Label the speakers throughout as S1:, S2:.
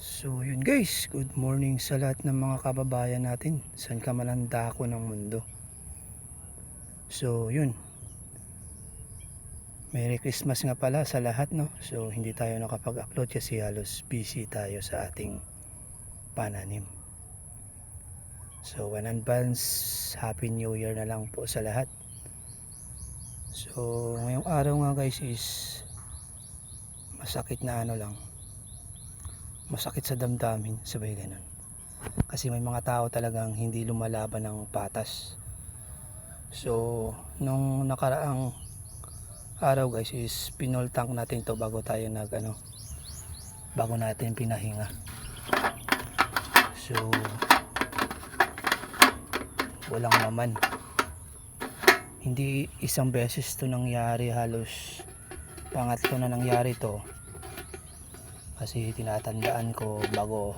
S1: So yun guys, good morning sa lahat ng mga kababayan natin. San ka man dako ng mundo. So yun. Merry Christmas nga pala sa lahat no? So hindi tayo nakapag-upload kasi halos busy tayo sa ating pananim. So in advance, Happy New Year na lang po sa lahat. So ngayong araw nga guys is Masakit na ano lang masakit sa damdamin sabay ganun. Kasi may mga tao talagang hindi lumalaban ng patas. So nung nakaraang araw guys is pinol tank natin to bago tayo nag ano bago natin pinahinga. So walang naman hindi isang beses to nangyari halos pangatlo na nangyari to kasi tinatandaan ko bago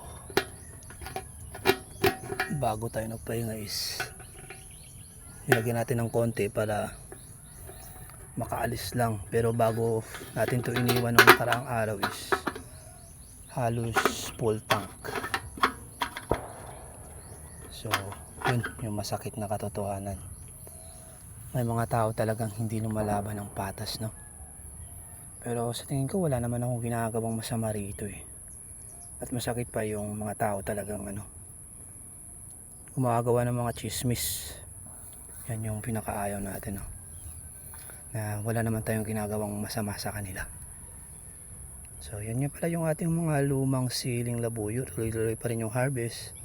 S1: bago tayo nagpahinga is nilagyan natin ng konti para makaalis lang. Pero bago natin to iniwan ng nakaraang araw is halos full tank. So yun yung masakit na katotohanan. May mga tao talagang hindi lumalaban ng patas no pero sa tingin ko wala naman akong ginagawang masama rito eh. At masakit pa yung mga tao talagang ano. Gumagawa ng mga chismis. Yan yung pinakaayaw natin no. Na wala naman tayong ginagawang masama sa kanila. So yan nga pala yung ating mga lumang siling labuyo. Tuloy-tuloy pa rin yung harvest.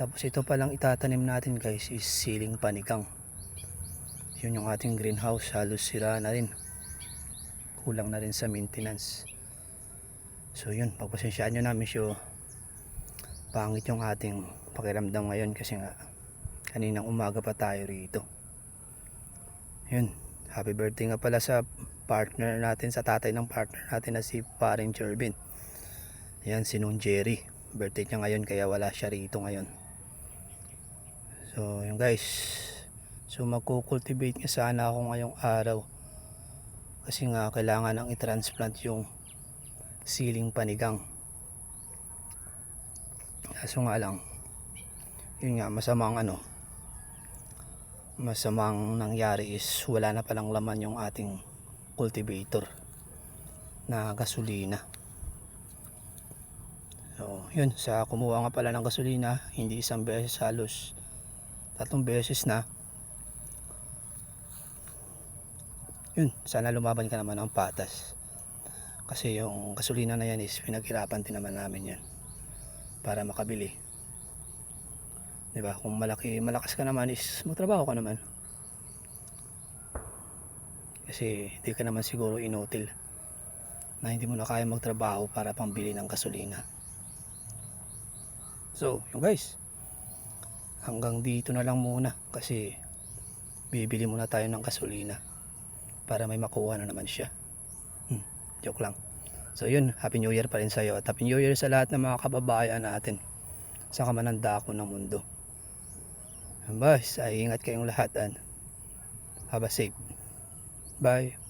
S1: Tapos ito palang itatanim natin guys is siling panigang. Yun yung ating greenhouse. Halos sira na rin kulang na rin sa maintenance. So yun pagpasensyaan nyo namin siyo pangit yung ating pakiramdam ngayon kasi nga kaninang umaga pa tayo rito. Yun happy birthday nga pala sa partner natin sa tatay ng partner natin na si paring Jervin. Yan si Nung Jerry. Birthday niya ngayon kaya wala siya rito ngayon. So yun guys. So magkukultivate nga sana ako ngayong araw kasi nga kailangan nang i-transplant yung siling panigang. Kaso nga lang yun nga masamang ano masamang nangyari is wala na palang laman yung ating cultivator na gasolina. So yun sa kumuha nga pala ng gasolina hindi isang beses halos tatlong beses na yun sana lumaban ka naman ng patas. Kasi yung gasolina na yan is pinaghirapan din naman namin yan para makabili. Di ba? Kung malaki malakas ka naman is magtrabaho ka naman. Kasi di ka naman siguro inutil na hindi mo na kaya magtrabaho para pambili ng gasolina. So yung guys. Hanggang dito na lang muna kasi bibili muna tayo ng gasolina para may makuha na naman siya. Hmm, joke lang. So yun, Happy New Year pa rin sa'yo at Happy New Year sa lahat ng mga kababayan natin sa kamananda ko ng mundo. Bye, ay ingat kayong lahat and have a safe. Bye.